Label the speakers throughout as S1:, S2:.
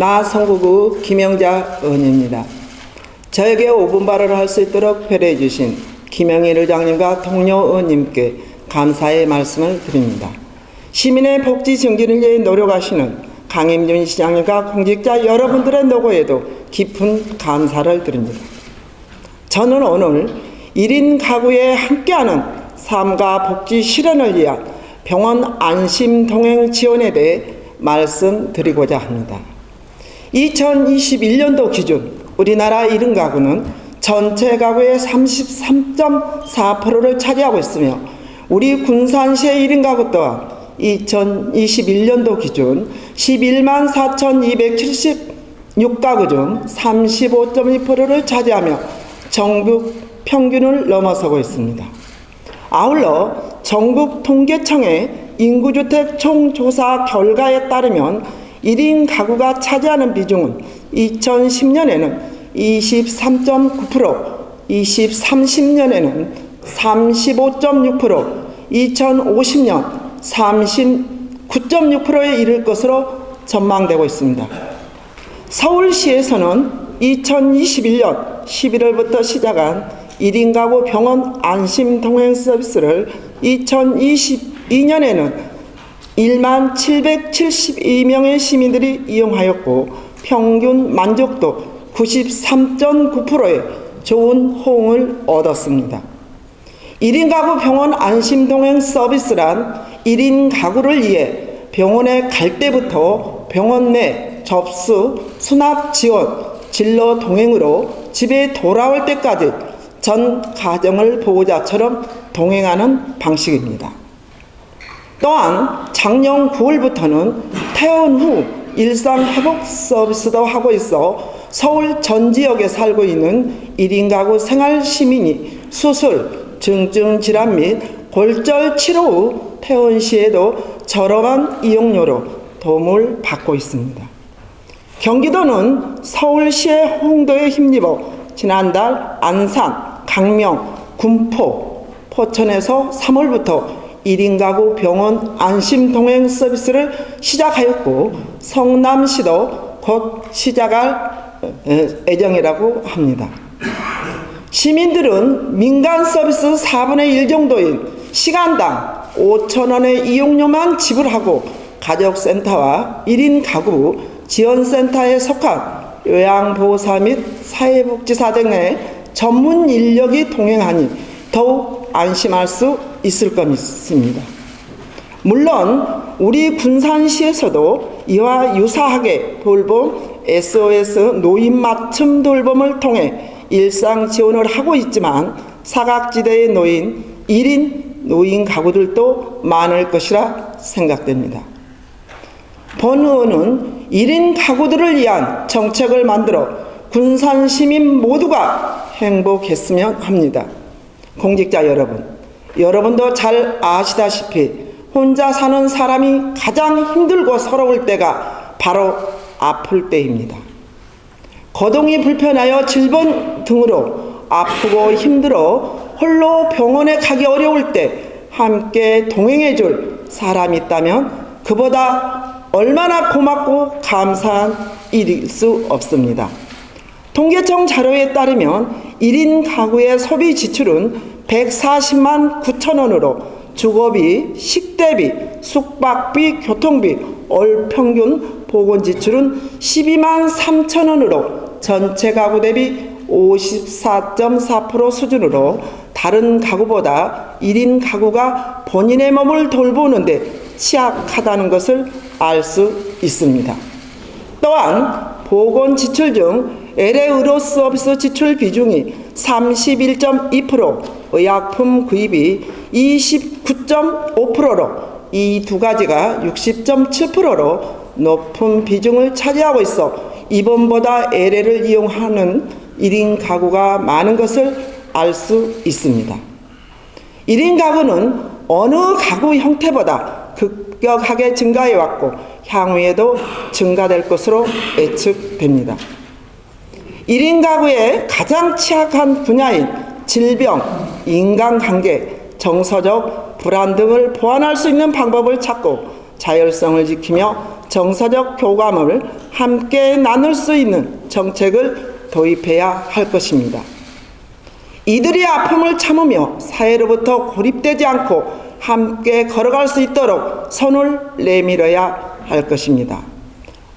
S1: 나 성구구 김영자 의원입니다. 저에게 5분 발언을 할 수 있도록 배려해 주신 김영일 의장님과 동료 의원님께 감사의 말씀을 드립니다. 시민의 복지 증진을 위해 노력하시는 강임준 시장님과 공직자 여러분들의 노고에도 깊은 감사를 드립니다. 저는 오늘 1인 가구에 함께하는 삶과 복지 실현을 위한 병원 안심 동행 지원에 대해 말씀드리고자 합니다. 2021년도 기준 우리나라 1인 가구는 전체 가구의 33.4%를 차지하고 있으며 우리 군산시의 1인 가구 또한 2021년도 기준 11만 4,276가구 중 35.2%를 차지하며 전국 평균을 넘어서고 있습니다. 아울러 전국 통계청의 인구주택 총조사 결과에 따르면 1인 가구가 차지하는 비중은 2010년에는 23.9%, 2030년에는 35.6%, 2050년 39.6%에 이를 것으로 전망되고 있습니다. 서울시에서는 2021년 11월부터 시작한 1인 가구 병원 안심 동행 서비스를 2022년에는 1만 772명의 시민들이 이용하였고 평균 만족도 93.9%의 좋은 호응을 얻었습니다. 1인 가구 병원 안심 동행 서비스란 1인 가구를 위해 병원에 갈 때부터 병원 내 접수, 수납 지원, 진로 동행으로 집에 돌아올 때까지 전 가정을 보호자처럼 동행하는 방식입니다. 또한 작년 9월부터는 퇴원 후 일상 회복 서비스도 하고 있어 서울 전 지역에 살고 있는 1인 가구 생활 시민이 수술, 증증 질환 및 골절 치료 후 퇴원 시에도 저렴한 이용료로 도움을 받고 있습니다. 경기도는 서울시의 홍도에 힘입어 지난달 안산, 강명, 군포, 포천에서 3월부터 1인 가구 병원 안심 동행 서비스를 시작하였고 성남시도 곧 시작할 예정이라고 합니다. 시민들은 민간 서비스 4분의 1 정도인 시간당 5천원의 이용료만 지불하고 가족센터와 1인 가구 지원센터에 속한 요양보호사 및 사회복지사 등의 전문 인력이 동행하니 더욱 안심할 수 있을 것입니다. 물론 우리 군산시에서도 이와 유사하게 돌봄 SOS 노인 맞춤 돌봄을 통해 일상 지원을 하고 있지만 사각지대의 노인 1인 노인 가구들도 많을 것이라 생각됩니다. 본 의원은 1인 가구들을 위한 정책을 만들어 군산 시민 모두가 행복했으면 합니다. 공직자 여러분, 여러분도 잘 아시다시피 혼자 사는 사람이 가장 힘들고 서러울 때가 바로 아플 때입니다. 거동이 불편하여 질병 등으로 아프고 힘들어 홀로 병원에 가기 어려울 때 함께 동행해 줄 사람이 있다면 그보다 얼마나 고맙고 감사한 일일 수 없습니다. 통계청 자료에 따르면 1인 가구의 소비 지출은 140만 9천 원으로 주거비, 식대비, 숙박비, 교통비, 월 평균 보건 지출은 12만 3천 원으로 전체 가구 대비 54.4% 수준으로 다른 가구보다 1인 가구가 본인의 몸을 돌보는데 취약하다는 것을 알 수 있습니다. 또한 보건 지출 중 LA 의료 서비스 지출 비중이 31.2%, 의약품 구입이 29.5%로 이 두 가지가 60.7%로 높은 비중을 차지하고 있어 이번보다 LA를 이용하는 1인 가구가 많은 것을 알 수 있습니다. 1인 가구는 어느 가구 형태보다 급격하게 증가해 왔고 향후에도 증가될 것으로 예측됩니다. 1인 가구의 가장 취약한 분야인 질병, 인간관계, 정서적 불안 등을 보완할 수 있는 방법을 찾고 자율성을 지키며 정서적 교감을 함께 나눌 수 있는 정책을 도입해야 할 것입니다. 이들의 아픔을 참으며 사회로부터 고립되지 않고 함께 걸어갈 수 있도록 손을 내밀어야 할 것입니다.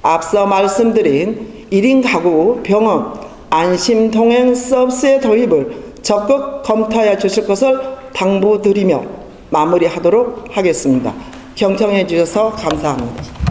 S1: 앞서 말씀드린 1인 가구 병원 안심 동행 서비스의 도입을 적극 검토하여 주실 것을 당부드리며 마무리하도록 하겠습니다. 경청해 주셔서 감사합니다.